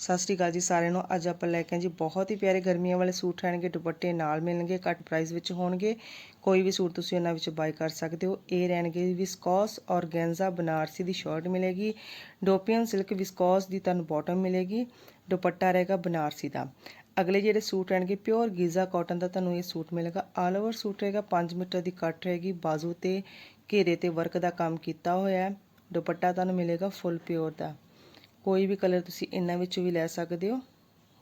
ਸਤਿ ਸ਼੍ਰੀ ਅਕਾਲ ਜੀ ਸਾਰਿਆਂ ਨੂੰ। ਅੱਜ ਆਪਾਂ ਲੈ ਕੇ ਆਏ ਜੀ ਬਹੁਤ ਹੀ ਪਿਆਰੇ ਗਰਮੀਆਂ ਵਾਲੇ ਸੂਟ ਰਹਿਣਗੇ ਦੁਪੱਟੇ ਨਾਲ ਮਿਲਣਗੇ, ਘੱਟ ਪ੍ਰਾਈਸ ਵਿੱਚ ਹੋਣਗੇ। ਕੋਈ ਵੀ ਸੂਟ ਤੁਸੀਂ ਉਹਨਾਂ ਵਿੱਚ ਬਾਈ ਕਰ ਸਕਦੇ ਹੋ। ਇਹ ਰਹਿਣਗੇ ਵਿਸਕੋਸ ਔਰਗੈਂਜ਼ਾ ਬਨਾਰਸੀ ਦੀ ਸ਼ਰਟ ਮਿਲੇਗੀ। ਡੋਪੀਅਨ ਸਿਲਕ ਵਿਸਕੌਸ ਦੀ ਤੁਹਾਨੂੰ ਬਾਟਮ ਮਿਲੇਗੀ। ਦੁਪੱਟਾ ਰਹੇਗਾ ਬਨਾਰਸੀ ਦਾ। ਅਗਲੇ ਜਿਹੜੇ ਸੂਟ ਰਹਿਣਗੇ ਪਿਓਰ ਗੀਜ਼ਾ ਕਾਟਨ ਦਾ ਤੁਹਾਨੂੰ ਇਹ ਸੂਟ ਮਿਲੇਗਾ। ਆਲ ਓਵਰ ਸੂਟ ਰਹੇਗਾ 5 ਮੀਟਰ ਦੀ ਕੱਟ ਰਹੇਗੀ। ਬਾਜ਼ੂ ਤੇ ਘੇਰੇ ਤੇ ਵਰਕ ਦਾ ਕੰਮ ਕੀਤਾ ਹੋਇਆ ਹੈ। ਦੁਪੱਟਾ ਤੁਹਾਨੂੰ ਮਿਲੇਗਾ ਫੁੱਲ ਪਿਓਰ ਦਾ। ਕੋਈ ਵੀ ਕਲਰ ਤੁਸੀਂ ਇਹਨਾਂ ਵਿੱਚੋਂ ਵੀ ਲੈ ਸਕਦੇ ਹੋ।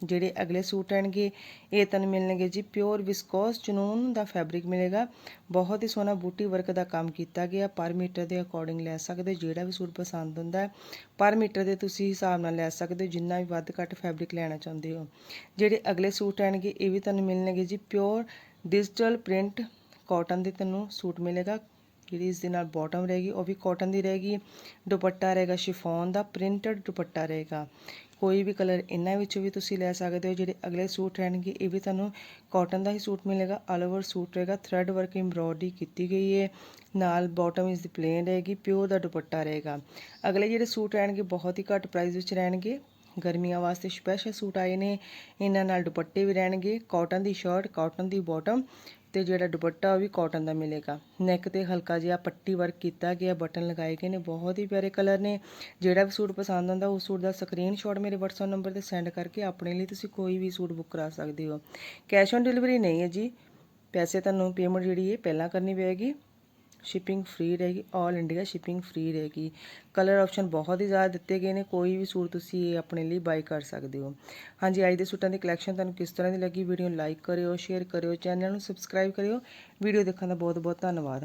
ਜਿਹੜੇ ਅਗਲੇ ਸੂਟ ਰਹਿਣਗੇ ਇਹ ਤੁਹਾਨੂੰ ਮਿਲਣਗੇ ਜੀ ਪਿਓਰ ਵਿਸਕੋਸ ਜਨੂਨ ਦਾ ਫੈਬਰਿਕ ਮਿਲੇਗਾ। ਬਹੁਤ ਹੀ ਸੋਹਣਾ ਬੂਟੀ ਵਰਕ ਦਾ ਕੰਮ ਕੀਤਾ ਗਿਆ। ਪਰ ਮੀਟਰ ਦੇ ਅਕੋਰਡਿੰਗ ਲੈ ਸਕਦੇ ਹੋ, ਜਿਹੜਾ ਵੀ ਸੂਟ ਪਸੰਦ ਹੁੰਦਾ ਪਰ ਮੀਟਰ ਦੇ ਤੁਸੀਂ ਹਿਸਾਬ ਨਾਲ ਲੈ ਸਕਦੇ ਹੋ, ਜਿੰਨਾ ਵੀ ਵੱਧ ਘੱਟ ਫੈਬਰਿਕ ਲੈਣਾ ਚਾਹੁੰਦੇ ਹੋ। ਜਿਹੜੇ ਅਗਲੇ ਸੂਟ ਰਹਿਣਗੇ ਇਹ ਵੀ ਤੁਹਾਨੂੰ ਮਿਲਣਗੇ ਜੀ ਪਿਓਰ ਡਿਜੀਟਲ ਪ੍ਰਿੰਟ ਕਾਟਨ ਦੇ ਤੁਹਾਨੂੰ ਸੂਟ ਮਿਲੇਗਾ। ਜਿਹੜੀ ਇਸ ਦੇ ਨਾਲ ਬਾਟਮ ਰਹੇਗੀ, ਉਹ ਵੀ ਕਾਟਨ ਦੀ ਰਹੇਗੀ। ਦੁਪੱਟਾ ਰਹੇਗਾ ਸ਼ਿਫੋਨ ਦਾ ਪ੍ਰਿੰਟਡ ਦੁਪੱਟਾ ਰਹੇਗਾ। ਕੋਈ ਵੀ ਕਲਰ ਇਹਨਾਂ ਵਿੱਚੋਂ ਵੀ ਤੁਸੀਂ ਲੈ ਸਕਦੇ ਹੋ, ਜਿਹੜੇ ਅਗਲੇ ਸੂਟ ਰਹਿਣਗੇ, ਇਹ ਵੀ ਤੁਹਾਨੂੰ ਕਾਟਨ ਦਾ ਹੀ ਸੂਟ ਮਿਲੇਗਾ। ਆਲ ਓਵਰ ਸੂਟ ਰਹੇਗਾ ਥਰੈਡ ਵਰਕ ਐਮਬ੍ਰੋਇਡਰੀ ਕੀਤੀ ਗਈ ਹੈ ਨਾਲ ਬਾਟਮ ਇਸ ਦੀ ਪਲੇਨ ਰਹੇਗੀ ਪਿਓਰ ਦਾ ਦੁਪੱਟਾ ਰਹੇਗਾ। ਅਗਲੇ ਜਿਹੜੇ ਸੂਟ ਰਹਿਣਗੇ, ਬਹੁਤ ਹੀ ਘੱਟ ਪ੍ਰਾਈਸ ਵਿੱਚ ਰਹਿਣਗੇ। ਗਰਮੀਆਂ ਵਾਸਤੇ ਸਪੈਸ਼ਲ ਸੂਟ ਆਏ ਨੇ। ਇਹਨਾਂ ਨਾਲ ਦੁਪੱਟੇ ਵੀ ਰਹਿਣਗੇ ਕਾਟਨ ਦੀ ਸ਼ਰਟ ਕਾਟਨ ਦੀ ਬਾਟਮ ਤੇ ਜਿਹੜਾ ਦੁਪੱਟਾ ਉਹ ਵੀ ਕਾਟਨ ਦਾ ਮਿਲੇਗਾ। ਨੈਕ ਤੇ ਹਲਕਾ ਜਿਹਾ ਪੱਟੀ ਵਰਕ ਕੀਤਾ ਗਿਆ ਬਟਨ ਲਗਾਏ ਗਏ ਨੇ, ਬਹੁਤ ਹੀ ਪਿਆਰੇ ਕਲਰ ਨੇ। ਜਿਹੜਾ ਵੀ ਸੂਟ ਪਸੰਦ ਆਉਂਦਾ, ਉਸ ਸੂਟ ਦਾ ਸਕਰੀਨਸ਼ਾਟ ਮੇਰੇ WhatsApp ਨੰਬਰ ਤੇ ਸੈਂਡ ਕਰਕੇ ਆਪਣੇ ਲਈ ਤੁਸੀਂ ਕੋਈ ਵੀ ਸੂਟ ਬੁੱਕ ਕਰਾ ਸਕਦੇ ਹੋ। ਕੈਸ਼ ਔਨ ਡਿਲੀਵਰੀ ਨਹੀਂ ਹੈ ਜੀ। ਪੈਸੇ ਤੁਹਾਨੂੰ ਪੇਮੈਂਟ ਜਿਹੜੀ ਹੈ, ਪਹਿਲਾਂ ਕਰਨੀ ਪਏਗੀ। ਸ਼ਿਪਿੰਗ ਫ੍ਰੀ ਰਹੇਗੀ 올 ਇੰਡੀਆ ਸ਼ਿਪਿੰਗ ਫ੍ਰੀ ਰਹੇਗੀ। ਕਲਰ ਆਪਸ਼ਨ ਬਹੁਤ ਹੀ ਜ਼ਿਆਦਾ ਦਿੱਤੇ ਗਏ ਨੇ, ਕੋਈ ਵੀ ਸੂਟ ਤੁਸੀਂ ਇਹ ਆਪਣੇ ਲਈ ਬਾਈ ਕਰ ਸਕਦੇ ਹੋ। ਹਾਂਜੀ, ਅੱਜ ਦੇ ਸੂਟਾਂ ਦੀ ਕਲੈਕਸ਼ਨ ਤੁਹਾਨੂੰ ਕਿਸ ਤਰ੍ਹਾਂ ਦੀ ਲੱਗੀ ਵੀਡੀਓ ਨੂੰ ਲਾਈਕ ਕਰਿਓ ਸ਼ੇਅਰ ਕਰਿਓ ਚੈਨਲ ਨੂੰ ਸਬਸਕ੍ਰਾਈਬ ਕਰਿਓ। ਵੀਡੀਓ ਦੇਖਣ ਦਾ ਬਹੁਤ ਬਹੁਤ ਧੰਨਵਾਦ।